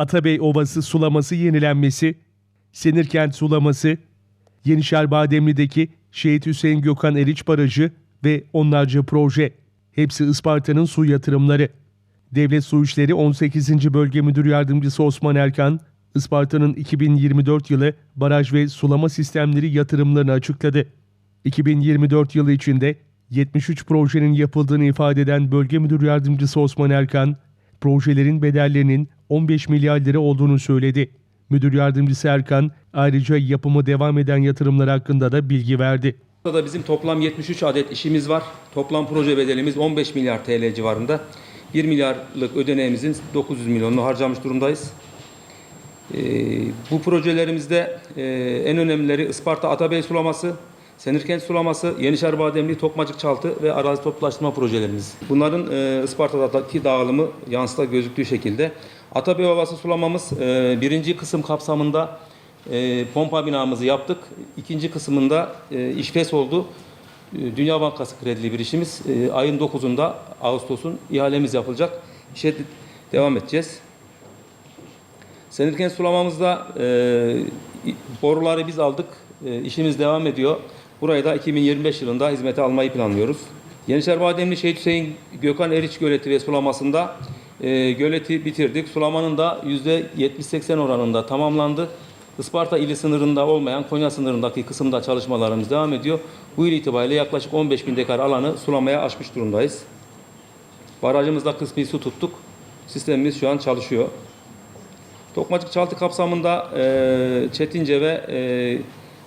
Atabey Ovası sulaması yenilenmesi, Senirkent sulaması, Yenişehir Bademli'deki Şehit Hüseyin Gökhan Eriç Barajı ve onlarca proje. Hepsi Isparta'nın su yatırımları. Devlet Su İşleri 18. Bölge Müdür Yardımcısı Osman Erkan, Isparta'nın 2024 yılı baraj ve sulama sistemleri yatırımlarını açıkladı. 2024 yılı içinde 73 projenin yapıldığını ifade eden Bölge Müdür Yardımcısı Osman Erkan, projelerin bedellerinin 15 milyar lira olduğunu söyledi. Müdür Yardımcısı Erkan ayrıca yapımı devam eden yatırımlar hakkında da bilgi verdi. Burada bizim toplam 73 adet işimiz var. Toplam proje bedelimiz 15 milyar TL civarında. 1 milyarlık ödeneğimizin 900 milyonunu harcamış durumdayız. Ee, bu projelerimizde e, en önemlileri Isparta Atabey sulaması, Senirkent sulaması, Yenişehir Bademli, Tokmacık Çaltı ve arazi toplaştırma projelerimiz. Bunların e, Isparta'daki dağılımı yansıda gözüktüğü şekilde. Atabey Ovası sulamamız e, birinci kısım kapsamında e, pompa binamızı yaptık. İkinci kısmında e, işfes oldu. E, Dünya Bankası kredili bir işimiz. E, ayın 9'unda Ağustos'un ihalemiz yapılacak. İşe de- devam edeceğiz. Senirkent sulamamızda e, boruları biz aldık. E, işimiz devam ediyor. Burayı da 2025 yılında hizmete almayı planlıyoruz. Yenişehir Bademli Şehit Hüseyin Gökhan Eriç Göleti ve sulamasında e, göleti bitirdik. Sulamanın da %70-80 oranında tamamlandı. Isparta ili sınırında olmayan Konya sınırındaki kısımda çalışmalarımız devam ediyor. Bu yıl itibariyle yaklaşık 15 bin dekar alanı sulamaya aşmış durumdayız. Barajımızda kısmi su tuttuk. Sistemimiz şu an çalışıyor. Tokmacık Çaltı kapsamında e, Çetince ve e,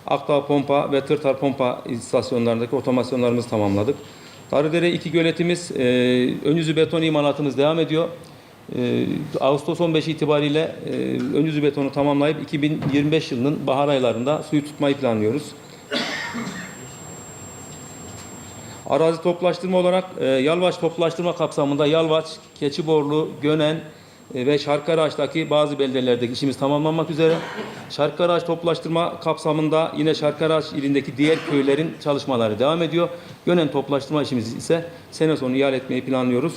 Akdağ Pompa ve Tırtar Pompa istasyonlarındaki otomasyonlarımızı tamamladık. Darıdere 2 göletimiz, e, ön yüzü beton imalatımız devam ediyor. E, Ağustos 15 itibariyle e, ön yüzü betonu tamamlayıp 2025 yılının bahar aylarında suyu tutmayı planlıyoruz. Arazi toplaştırma olarak e, Yalvaç toplaştırma kapsamında Yalvaç, Keçiborlu, Gönen ve Şarkaraç'taki bazı beldelerdeki işimiz tamamlanmak üzere. Şarkaraç toplaştırma kapsamında yine Şarkaraç ilindeki diğer köylerin çalışmaları devam ediyor. Gönen toplaştırma işimiz ise sene sonu ihale etmeyi planlıyoruz.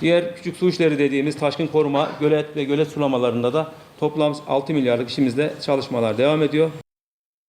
Diğer küçük su işleri dediğimiz taşkın koruma, gölet ve gölet sulamalarında da toplam 6 milyarlık işimizde çalışmalar devam ediyor.